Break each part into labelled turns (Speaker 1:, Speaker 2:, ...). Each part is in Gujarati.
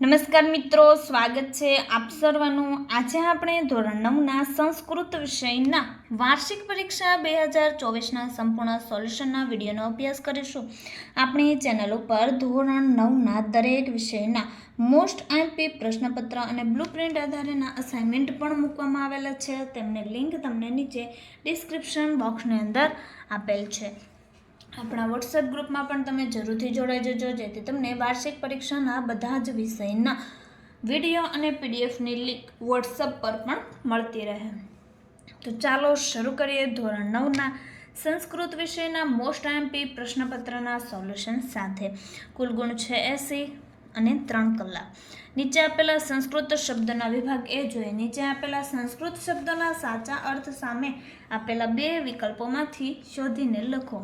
Speaker 1: નમસ્કાર મિત્રો, સ્વાગત છે આપ સર્વનું. આજે આપણે ધોરણ નવના સંસ્કૃત વિષયના વાર્ષિક પરીક્ષા બે હજાર ચોવીસના સંપૂર્ણ સોલ્યુશનના વિડીયોનો અભ્યાસ કરીશું. આપણી ચેનલ ઉપર ધોરણ નવના દરેક વિષયના મોસ્ટ આઈપી પ્રશ્નપત્ર અને બ્લુપ્રિન્ટ આધારેના અસાઇનમેન્ટ પણ મૂકવામાં આવેલા છે. તેમની લિંક તમને નીચે ડિસ્ક્રિપ્શન બોક્સની અંદર આપેલ છે. આપણા વોટ્સએપ ગ્રુપમાં પણ તમે જરૂરથી જોડાઈ જજો, જેથી તમને વાર્ષિક પરીક્ષાના બધા જ વિષયના વીડિયો અને પીડીએફની લિંક વોટ્સઅપ પર પણ મળતી રહે. તો ચાલો શરૂ કરીએ ધોરણ નવના સંસ્કૃત વિષયના મોસ્ટ આઈએમપી પ્રશ્નપત્રના સોલ્યુશન સાથે. કુલ ગુણ છે એસી અને ત્રણ કલાક. નીચે આપેલા સંસ્કૃત શબ્દના વિભાગ એ જોઈએ. નીચે આપેલા સંસ્કૃત શબ્દોના સાચા અર્થ સામે આપેલા બે વિકલ્પોમાંથી શોધીને લખો.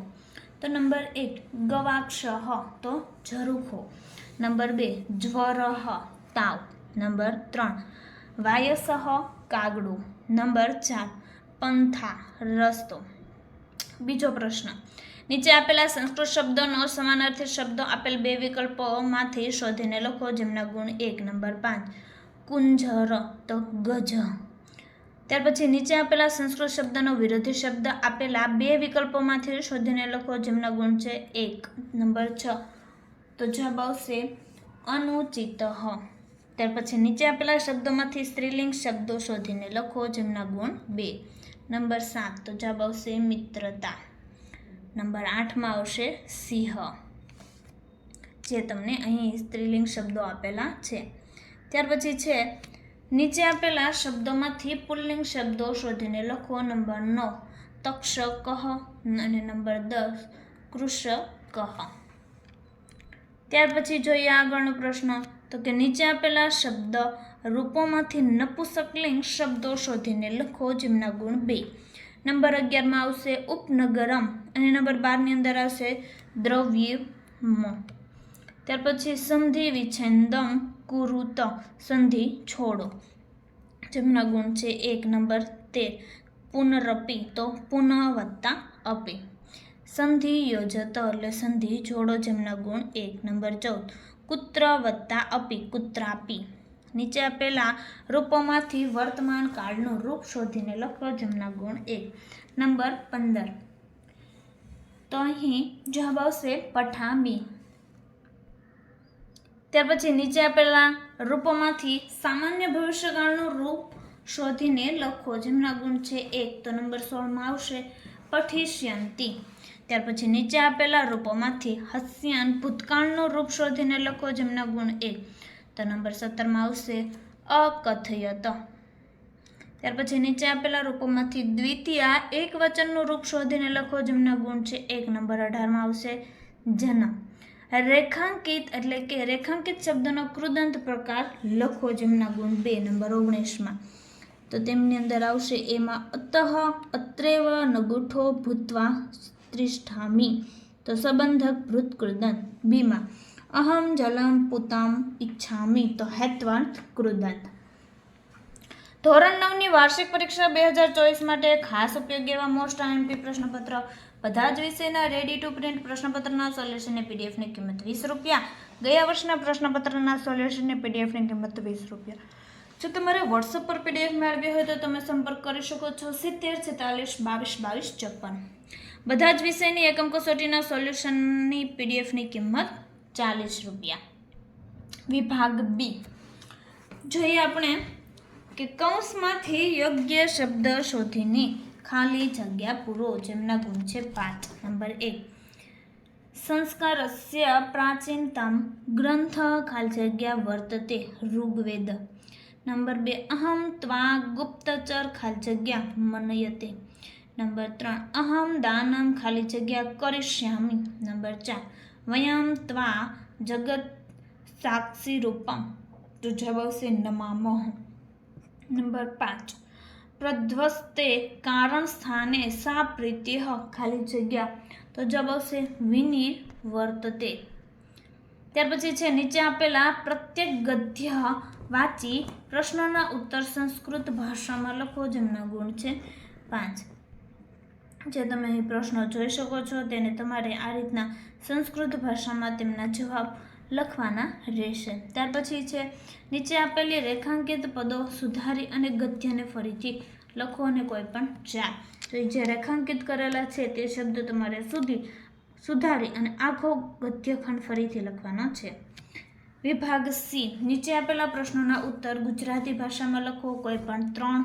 Speaker 1: તો નંબર એક ગવાક્ષ તો ઝરૂખો નંબર બે જ્વર તાવ. નંબર ત્રણ વાયસ કાગડું. નંબર ચાર, પંથા, રસ્તો. બીજો પ્રશ્ન. નીચે આપેલા સંસ્કૃત શબ્દોનો સમાનાર્થી શબ્દો આપેલ બે વિકલ્પોમાંથી શોધીને લખો, જેમના ગુણ એક, નંબર પાંચ, કુંજર. તો ગજ. ત્યાર પછી નીચે આપેલા સંસ્કૃત શબ્દનો વિરોધી શબ્દ આપેલા બે વિકલ્પોમાંથી શોધીને લખો જેમના ગુણ છે એક. નંબર છ. તો જવાબ આવશે અનુચિત. ત્યાર પછી નીચે આપેલા શબ્દોમાંથી સ્ત્રીલિંગ શબ્દો શોધીને લખો જેમના ગુણ બે. નંબર સાત. તો જવાબ આવશે મિત્રતા. નંબર આઠમાં આવશે સિંહ. જે તમને અહીં સ્ત્રીલિંગ શબ્દો આપેલા છે. ત્યાર પછી છે નીચે આપેલા શબ્દોમાંથી પુલ્લિંગ શબ્દો શોધીને લખો. નંબર નવ તક્ષ કહ અને નંબર દસ કૃષ કહ ત્યાર પછી જોઈએ આગળનો પ્રશ્ન. તો કે નીચે આપેલા શબ્દ રૂપોમાંથી નપુસકલિંગ શબ્દો શોધીને લખો જેમના ગુણ બે. નંબર અગિયારમાં આવશે ઉપનગરમ અને નંબર બારની અંદર આવશે દ્રવ્ય ત્યાર પછી સંધિ વિચ્છેદમ કુરુત સંધિ છોડો. જેમના ગુણ છે એક, નંબર તેર. પુનરપી તો પુનઃ અપી. સંધિ યોજત એટલે સંધિ જોડો જેમના ગુણ એક, નંબર ચૌદ. કુત્ર વત્તા અપી, કુત્રાપી. નીચે આપેલા રૂપોમાંથી વર્તમાન કાળનું રૂપ શોધીને લખો જેમના ગુણ એક, નંબર પંદર. તો અહીં જવાબ આવશે પઠામી. ત્યાર પછી નીચે આપેલા રૂપોમાંથી સામાન્ય ભવિષ્યકાળનું રૂપ શોધીને લખો. જેમના ગુણ છે એક, તો નંબર સોળમાં આવશે, પઠિષ્યંતી. ત્યાર પછી નીચે આપેલા રૂપોમાંથી હસ્યાન, ભૂતકાળનું રૂપ શોધીને લખો, જેમના ગુણ એક તો નંબર સત્તરમાં આવશે, અકથયત. ત્યાર પછી નીચે આપેલા રૂપોમાંથી દ્વિતીય એક વચનનું રૂપ શોધીને લખો, જેમના ગુણ છે એક, નંબર અઢારમાં આવશે જન્મ રેખાંકિત એટલે કે રેખાંકિત શબ્દનો કૃદંત પ્રકાર લખો જેમના ગુણ બે, નંબર ઓગણીસમાં. તો તેમની અંદર આવશે એમાં અતઃ, અત્રેવ, નગુઠો, ભૂતવા ત્રિષ્ઠામી તો સંબંધક, ભૃત કૃદંત. બીમાં, અહમ, જલમ, પુતામ, ઈચ્છામી. તો હેત્વાર્થ કૃદંત. ધોરણ નવની વાર્ષિક પરીક્ષા બે હજાર ચોવીસ માટે ખાસ ઉપયોગી એવા મોસ્ટ આઈએમપી પ્રશ્નપત્ર બધા જ વિષયના રેડી ટુ પ્રિન્ટ પ્રશ્નપત્રના સોલ્યુશનની પીડીએફની કિંમત વીસ રૂપિયા. ગયા વર્ષના પ્રશ્નપત્રના સોલ્યુશનની પીડીએફની કિંમત વીસ રૂપિયા. જો તમારે વોટ્સઅપ પર પીડીએફ મેળવી હોય તો તમે સંપર્ક કરી શકો છો સિત્તેર છેતાલીસ બાવીસ બાવીસ ચોપન. બધા જ વિષયની એકમ કસોટીના સોલ્યુશનની પીડીએફની કિંમત ચાલીસ રૂપિયા. વિભાગ બી. જોઈએ આપણે કે કૌંસમાંથી યોગ્ય શબ્દ શોધીને ખાલી જગ્યા પૂરો જેમના ગુણ છે પાંચ. નંબર એક. સંસ્કારસ્ય પ્રાચીનતમ ગ્રંથ ખાલી જગ્યા વર્તતે ઋગ્વેદ. નંબર બે. અહમ ત્વા ગુપ્તચર ખાલી જગ્યા મનયતે. નંબર ત્રણ. અહમ દાનમ ખાલી જગ્યા કરિષ્યામી. નંબર ચાર. વયમ ત્વા જગત સાક્ષી રૂપમ તો જવાબ નમામહ નંબર પાંચ. પ્રધ્વસ્તે કારણ સ્થાને સા પ્રીત્ય ખાલી જગ્યા. તો જવાબ આવશે વિનિર વર્તતે. ત્યાર પછી છે, નીચે આપેલા પ્રત્યેક ગદ્ય વાંચી પ્રશ્નોના ઉત્તર સંસ્કૃત ભાષામાં લખો, જેમના ગુણ છે પાંચ. જે તમે અહીં પ્રશ્નો જોઈ શકો છો, તેને તમારે આ રીતના સંસ્કૃત ભાષામાં તેમના જવાબ લખવાના રહેશે. ત્યાર પછી છે, નીચે આપેલી રેખાંકિત પદો સુધારી અને ગદ્યને ફરીથી લખો અને કોઈ પણ ચા તો જે રેખાંકિત કરેલા છે તે શબ્દ તમારે સુધી સુધારી અને આખો ગદ્યખંડ ફરીથી લખવાનો છે. વિભાગ સી. નીચે આપેલા પ્રશ્નોના ઉત્તર ગુજરાતી ભાષામાં લખો. કોઈ પણ ત્રણ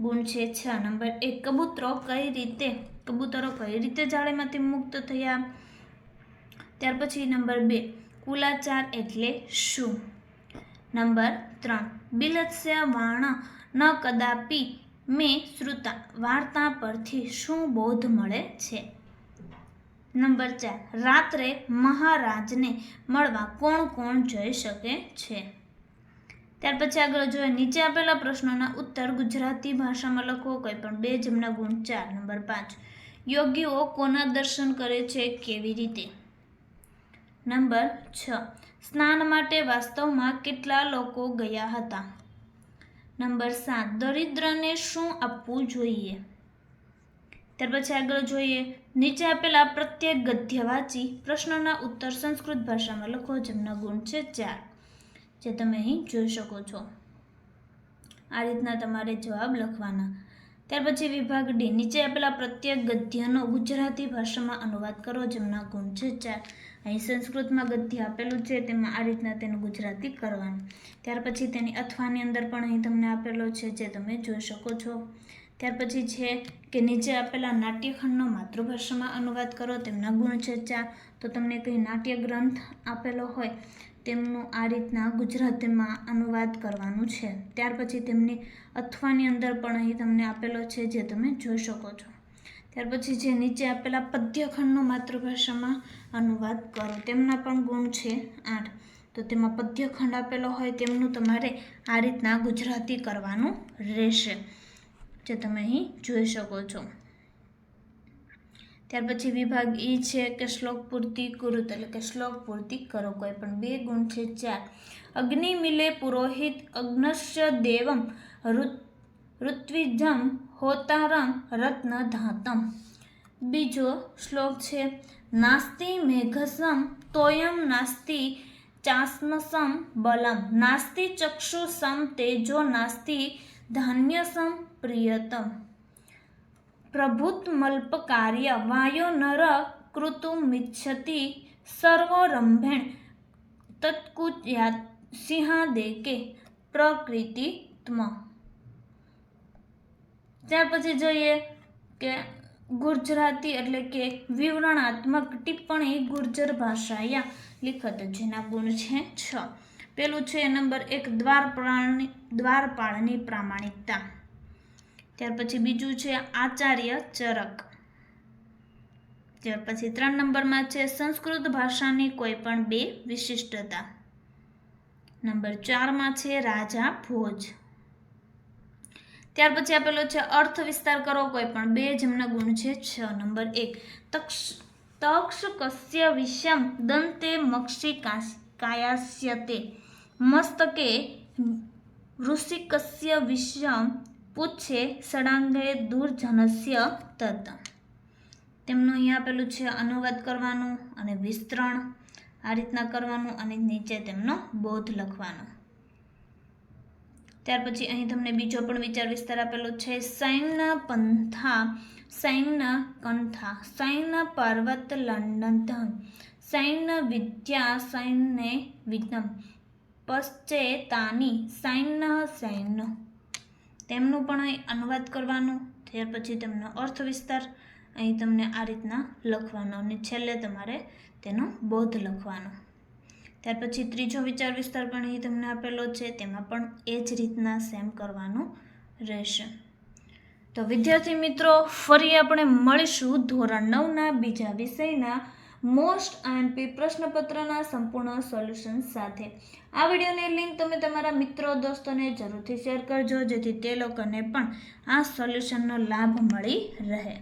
Speaker 1: ગુણ છે, છ. નંબર એક, કબૂતરો કઈ રીતે, કબૂતરો કઈ રીતે જાળીમાંથી મુક્ત થયા? ત્યાર પછી નંબર બે કુલાચાર એટલે શું? નંબર ત્રણ. બિલત્સ્ય વાણ ન કદાપી મેં શ્રુતા. વાર્તા પરથી શું બોધ મળે છે? નંબર ચાર. રાત્રે મહારાજને મળવા કોણ કોણ જઈ શકે છે? ત્યાર પછી આગળ જોઈએ. નીચે આપેલા પ્રશ્નોના ઉત્તર ગુજરાતી ભાષામાં લખો. કોઈ પણ બે જમણા ગુણ ચાર. નંબર પાંચ. યોગીઓ કોના દર્શન કરે છે? કેવી રીતે? નંબર છ. સ્નાન માટે વાસ્તવમાં કેટલા લોકો ગયા હતા? નંબર સાત. દરિદ્રને શું આપવું જોઈએ? ત્યાર પછી આગળ જોઈએ. નીચે આપેલા પ્રત્યેક ગદ્ય વાંચી પ્રશ્નોના ઉત્તર સંસ્કૃત ભાષામાં લખો. જેમના ગુણ છે ચાર. જે તમે અહીં જોઈ શકો છો. આ રીતના તમારે જવાબ લખવાના. ત્યાર પછી વિભાગ ડી. નીચે આપેલા પ્રત્યેક ગદ્યનો ગુજરાતી ભાષામાં અનુવાદ કરો. જેમના ગુણ છે ચાર. અહીં સંસ્કૃતમાં ગદ્ય આપેલું છે. તેમાં આ રીતના તેનું ગુજરાતી કરવાનું. ત્યાર પછી તેની અથવાની અંદર પણ અહીં તમને આપેલો છે, જે તમે જોઈ શકો છો. ત્યાર પછી છે કે નીચે આપેલા નાટ્યખંડનો માતૃભાષામાં અનુવાદ કરો. તેમના ગુણ છે ચાર. તો તમને કંઈ નાટ્ય ગ્રંથ આપેલો હોય તેમનું આ રીતના ગુજરાતીમાં અનુવાદ કરવાનું છે. ત્યાર પછી તેમની અથવાની અંદર પણ અહીં તમને આપેલો છે જે તમે જોઈ શકો છો. ત્યાર પછી જે નીચે આપેલા પદ્યખંડનો માતૃભાષામાં અનુવાદ કરો. તેમના પણ ગુણ છે આઠ. તો તેમાં પદ્યખંડ આપેલો હોય તેમનું તમારે આ રીતના ગુજરાતી કરવાનું રહેશે. જે તમે અહીં જોઈ શકો છો. ત્યાર પછી વિભાગ ઈ છે કે શ્લોક પૂર્તિ કુરુત એટલે કે શ્લોક પૂર્તિ કરો કોઈ પણ બે ગુણ છે ચાર. અગ્નિ મિલે પુરોહિત અગ્નશ્ય દેવમ ઋત્વિજમ હોતારમ રત્ન ધાતમ બીજો શ્લોક છે, નાસ્તિ મેઘસમ તોયમ નાસ્તિ ચાસ્મસમ બલમ. નાસ્તિ ચક્ષુસમ તેજો નાસ્તિ ધાન્યસમ પ્રિયતમ. પ્રભુત્મલ્પકાર્ય વાયો નર કૃતુમિચ્છતિ સર્વરંભેણ તત્કુચ્યાત સિંહાદેકે પ્રકૃતિત્મ. ત્યાર પછી જોઈએ કે ગુજરાતી એટલે કે વિવરણાત્મક ટિપ્પણી ગુર્જર ભાષાયા લિખત જેના ગુણ છે છ. પેલું છે નંબર એક, દ્વારપાળની દ્વારપાળની પ્રામાણિકતા. ત્યાર પછી બીજું છે આચાર્ય ચરક. ત્યાર પછી ત્રણ નંબરમાં છે સંસ્કૃત ભાષાની કોઈ પણ બે વિશિષ્ટતા. નંબર ચારમાં છે રાજા ભોજ. ત્યાર પછી આપેલો છે અર્થ વિસ્તાર કરો કોઈ પણ બે જમણા ગુણ છે છ. નંબર એક, તક્ષ તક્ષ કસ્ય વિષમ દંતે મક્ષી કાયાસ્યતે. મસ્તકે ઋષિકસ્ય વિષમ પૂછે સડાંગે દુર્જનસ્ય તત તેમનું અહીંયા આપેલું છે અનુવાદ કરવાનું અને વિસ્તરણ. આ રીતના કરવાનું અને નીચે તેમનો બોધ લખવાનો. ત્યાર પછી અહીં તમને બીજો પણ વિચાર વિસ્તાર આપેલો છે. સૈન્ય પંથા સૈન્ય કંથા સૈન્ય પર્વત લંડન સૈન્ય વિદ્યા સૈન્ય વિઘ્નમ. પશ્ચેતાની સૈન્ય સૈન્ય તેમનું પણ અહીં અનુવાદ કરવાનું, ત્યાર પછી તેમનો અર્થ વિસ્તાર. અહીં તમને આ રીતના લખવાનો અને છેલ્લે તમારે તેનો બોધ લખવાનો. ત્યાર પછી ત્રીજો વિચાર વિસ્તાર પણ અહીં તમને આપેલો છે, તેમાં પણ એ જ રીતના સેમ કરવાનું રહેશે. તો વિદ્યાર્થી મિત્રો, ફરી આપણે મળીશું ધોરણ નવના બીજા વિષયના મોસ્ટ આઈએમપી પ્રશ્નપત્રના સંપૂર્ણ સોલ્યુશન સાથે. આ વિડીયોની લિંક તમે તમારા મિત્રો, દોસ્તોને જરૂરથી શેર કરજો, જેથી તે લોકોને પણ આ સોલ્યુશનનો લાભ મળી રહે.